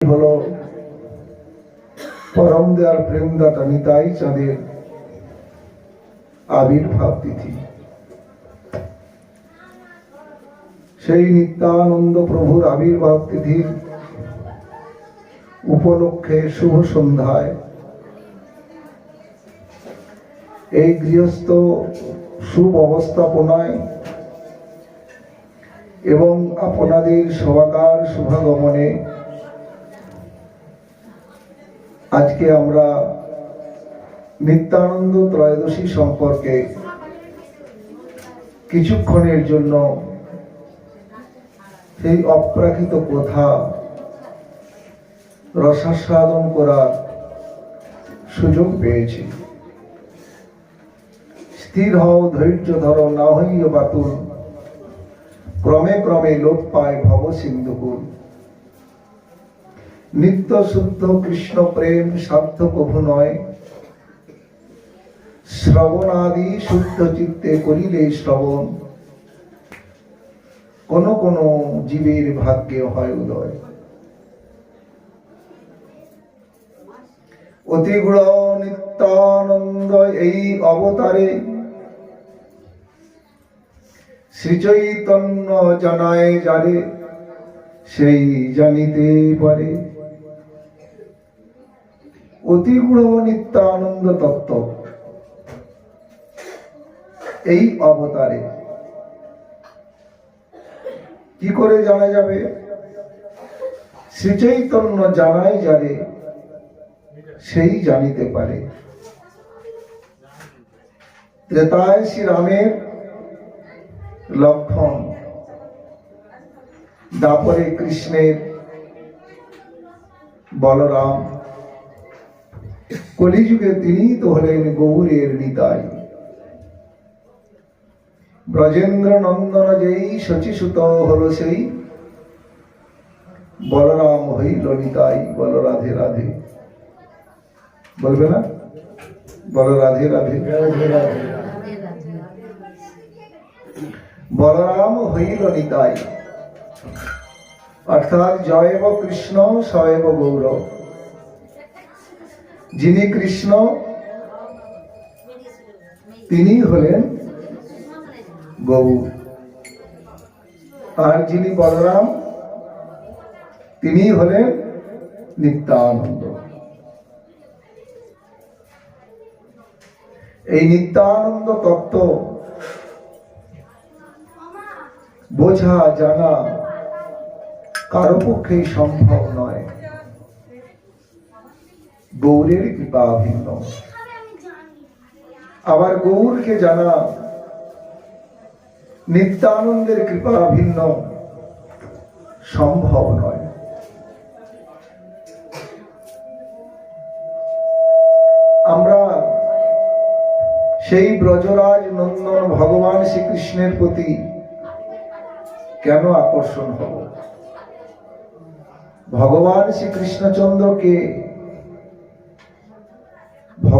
হলো পরম দেয়ার প্রেমদাতা নিতাই চাঁদের আবির্ভাব তিথি। সেই নিত্যানন্দ প্রভুর আবির্ভাব তিথির উপলক্ষে শুভ সন্ধ্যায় এই গৃহস্থ শুভ অবস্থাপনায় এবং আপনাদের সবাকার শুভাগমনে আজকে আমরা নিত্যানন্দ ত্রয়োদশী সম্পর্কে কিছুক্ষণের জন্য সেই অপ্রাকৃত কথা রসাস্বাদন করার সুযোগ পেয়েছি। স্থির হও, ধৈর্য ধরো, না হইও বাতুল ক্রমে ক্রমে লোপ পায় ভব সিন্ধুকুল। নিত্য শুদ্ধ কৃষ্ণ প্রেম সাধ্য কভু নয় শ্রবণাদি শুদ্ধ চিত্তে করিলে শ্রবণ। কোন কোন জীবের ভাগ্যে হয় উদয়। অতিগুণ নিত্যানন্দ এই অবতারে। শ্রীচৈতন্য জানায় যারে, সেই জানিতে পারে। অতিগুণ নিত্যানন্দ তত্ত্ব এই অবতারে। কি করে জানা যাবে? শ্রীচৈতন্য জানাই যাবে, সেই জানিতে পারে। ত্রেতায় শ্রীরামের লক্ষণ। দাপরে কৃষ্ণের বলরাম। কলিযুগে তিনি তো হলেন গৌরের নিতাই। ব্রজেন্দ্র নন্দন যেই শচীসুত হল সেই, বলরাম হইল নিতাই, বল রাধে রাধে। বলবে না? বল রাধে রাধে। বলরাম হইল নিতাই। অর্থাৎ জয়ব কৃষ্ণ সয়ব গৌর। যিনি কৃষ্ণ, তিনি হলেন গৌর আর যিনি বলরাম, তিনি হলেন নিত্যানন্দ। এই নিত্যানন্দ তত্ত্ব বোঝা, জানা কারও পক্ষেই সম্ভব নয়। গৌরের কৃপা ভিন্ন আবার গৌরকে জানা, নিত্যানন্দের কৃপা ভিন্ন সম্ভব নয়। আমরা সেই ব্রজরাজ নন্দন ভগবান শ্রীকৃষ্ণের প্রতি কেন আকর্ষণ হব? ভগবান শ্রীকৃষ্ণচন্দ্রকে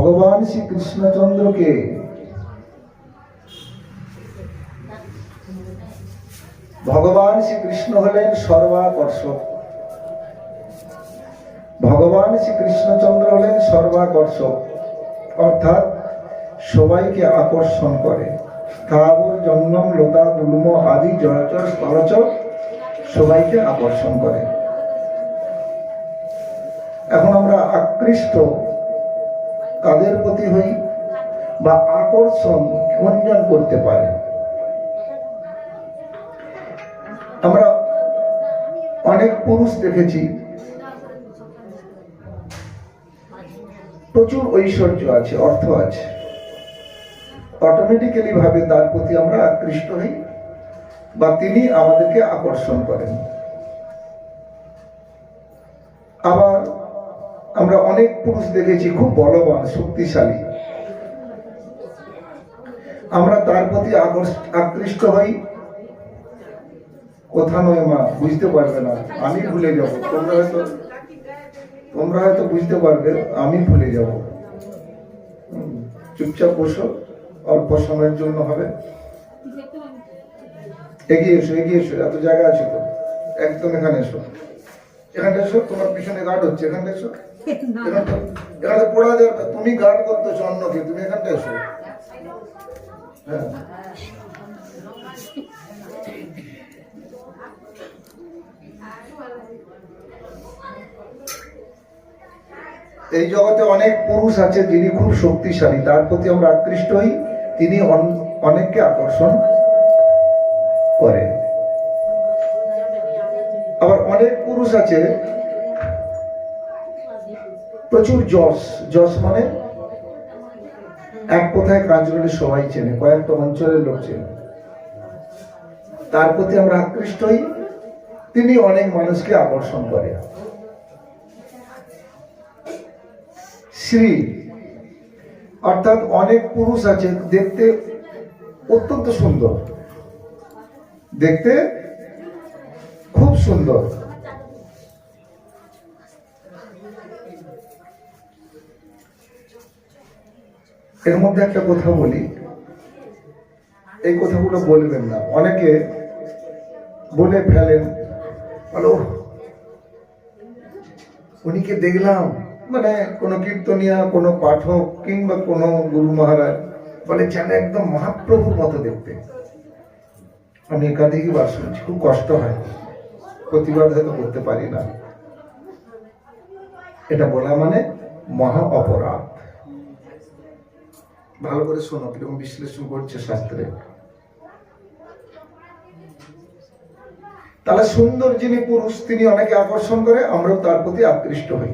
ভগবান শ্রীকৃষ্ণচন্দ্রকে। ভগবান শ্রীকৃষ্ণ হলেন সর্বাকর্ষক। ভগবান শ্রীকৃষ্ণচন্দ্র হলেন সর্বাকর্ষক। অর্থাৎ সবাইকে আকর্ষণ করে। স্থাবর জঙ্গম লতা গুল্ম আদি জলচর স্থলচর সবাইকে আকর্ষণ করে। এখন আমরা আকৃষ্ট কাদের প্রতি হই বা আকর্ষণ কোনজন করতে পারে? আমরা অনেক পুরুষ দেখেছি। প্রচুর ঐশ্বর্য আছে, অর্থ আছে। অটোমেটিক্যালি ভাবে তার প্রতি আমরা আকৃষ্ট হই বা তিনি আমাদেরকে আকর্ষণ করেন। অনেক পুরুষ দেখেছি, খুব বলবান, শক্তিশালী। আমরা তার প্রতি আকৃষ্ট হই। কথা নয় মা, বুঝতে পারবে না। আমি ভুলে যাব। তোমরা হয়তো তোমরা হয়তো বুঝতে পারবে, আমি ভুলে যাব। চুপচাপ বসো, অল্প সময়ের জন্য হবে। এগিয়ে এসো এগিয়ে এসো, এত জায়গা আছে তো। একদম এখানে এসো। এখানটা এসো, তোমার পিছনে গার্ড হচ্ছে, এখানটা এসো। পড়া যাবে তুমি গার্ড করতেছো অন্যকে, তুমি এখানটা এসো। হ্যাঁ। এই জগতে অনেক পুরুষ আছে যিনি খুব শক্তিশালী, তার প্রতি আমরা আকৃষ্ট হই, তিনি অন- অনেককে আকর্ষণ করেন আবার অনেক পুরুষ আছে প্রচুর যশ যশ মানে এক কোথায় করে সবাই চেনে, কয়েকটা অঞ্চলের লোক চেনে। তার প্রতি আমরা আকৃষ্ট হই, তিনি অনেক মানুষকে আকর্ষণ করে। শ্রী, অর্থাৎ অনেক পুরুষ আছে, দেখতে অত্যন্ত সুন্দর। দেখতে খুব সুন্দর। এর মধ্যে একটা কথা বলি। এই কথাগুলো বলবেন না। অনেকে বলে ফেলেন হ্যালো উনিকে দেখলাম? মানে কোনো কীর্তনিয়া, কোনো পাঠক কিংবা কোনো গুরু মহারাজ বলে, যেন একদম মহাপ্রভুর মতো দেখতে। আমি একাধিকই বার শুনছি, খুব কষ্ট হয়। প্রতিবাদ হয়তো করতে পারি না। এটা বলা মানে মহা অপরাধ। ভালো করে শোনো, কীরকম বিশ্লেষণ করছে শাস্ত্রে। তাহলে সুন্দর যিনি পুরুষ, তিনি অনেকে আকর্ষণ করে, আমরাও তার প্রতি আকৃষ্ট হই।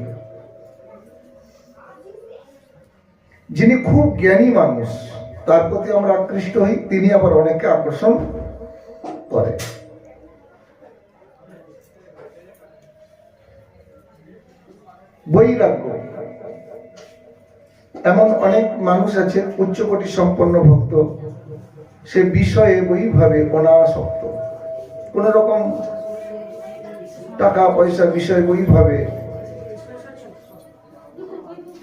যিনি খুব জ্ঞানী মানুষ, তার প্রতি আমরা আকৃষ্ট হই, তিনি আবার অনেককে আকর্ষণ করে। বৈরাগ্য। এমন অনেক মানুষ আছে, উচ্চকোটি সম্পন্ন ভক্ত। সে বিষয়ে বইভাবে অনাসক্ত। কোন রকম টাকা পয়সা বিষয় বইভাবে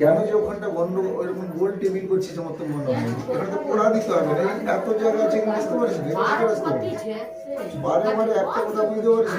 কেন যে ওখানটা বন্ধ, ওইরকম গোল টেবিল করছিস আমার তো মনে হয় তো পড়া দিতে হবে না। এত জায়গা আছে, বুঝতে পারিস? বারে বারে একটা কথা বুঝতে পারিস